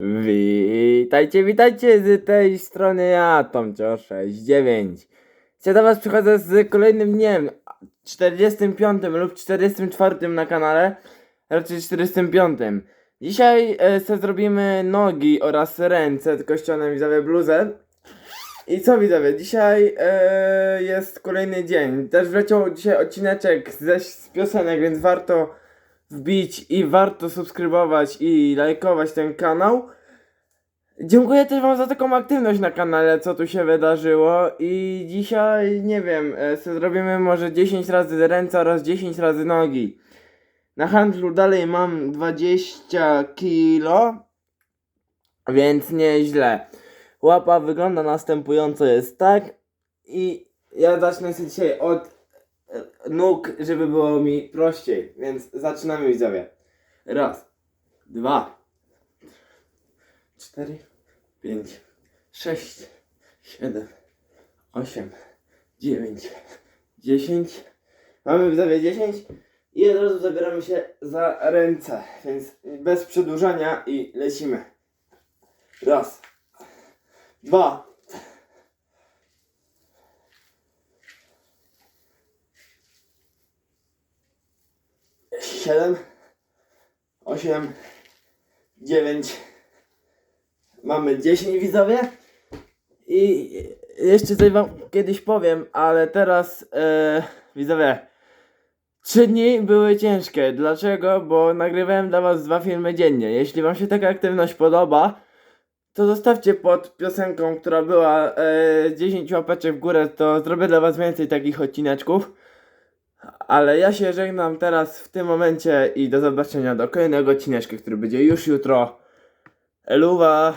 Witajcie, witajcie z tej strony ja, Tomcio69. Dzisiaj do was przychodzę z kolejnym dniem, 45 lub 44 na kanale, raczej 45. Dzisiaj e, zrobimy nogi oraz ręce, tylko ściągnę widzowie bluzę. I co widzowie, dzisiaj e, jest kolejny dzień. Też wleciał dzisiaj odcineczek ze, z piosenek, więc warto wbić i warto subskrybować i lajkować ten kanał. Dziękuję też wam za taką aktywność na kanale, co tu się wydarzyło i dzisiaj, nie wiem, e, zrobimy może 10 razy ręce oraz 10 razy nogi. Na handlu dalej mam 20 kilo, więc nieźle. Łapa wygląda następująco, jest tak i ja zacznę sobie dzisiaj od nóg, żeby było mi prościej, więc zaczynamy widzowie. Raz, dwa, cztery, pięć, sześć, siedem, osiem, dziewięć, dziesięć. Mamy widzowie dziesięć i od razu zabieramy się za ręce, więc bez przedłużania i lecimy. Raz, dwa, siedem, osiem, dziewięć. Mamy 10 widzowie. I jeszcze coś wam kiedyś powiem, ale teraz e, widzowie. Trzy dni były ciężkie. Dlaczego? Bo nagrywałem dla was dwa filmy dziennie. Jeśli wam się taka aktywność podoba, to zostawcie pod piosenką, która była e, 10 łapeczek w górę, to zrobię dla was więcej takich odcineczków. Ale ja się żegnam teraz w tym momencie i do zobaczenia do kolejnego odcineczka, który będzie już jutro. Eluwa!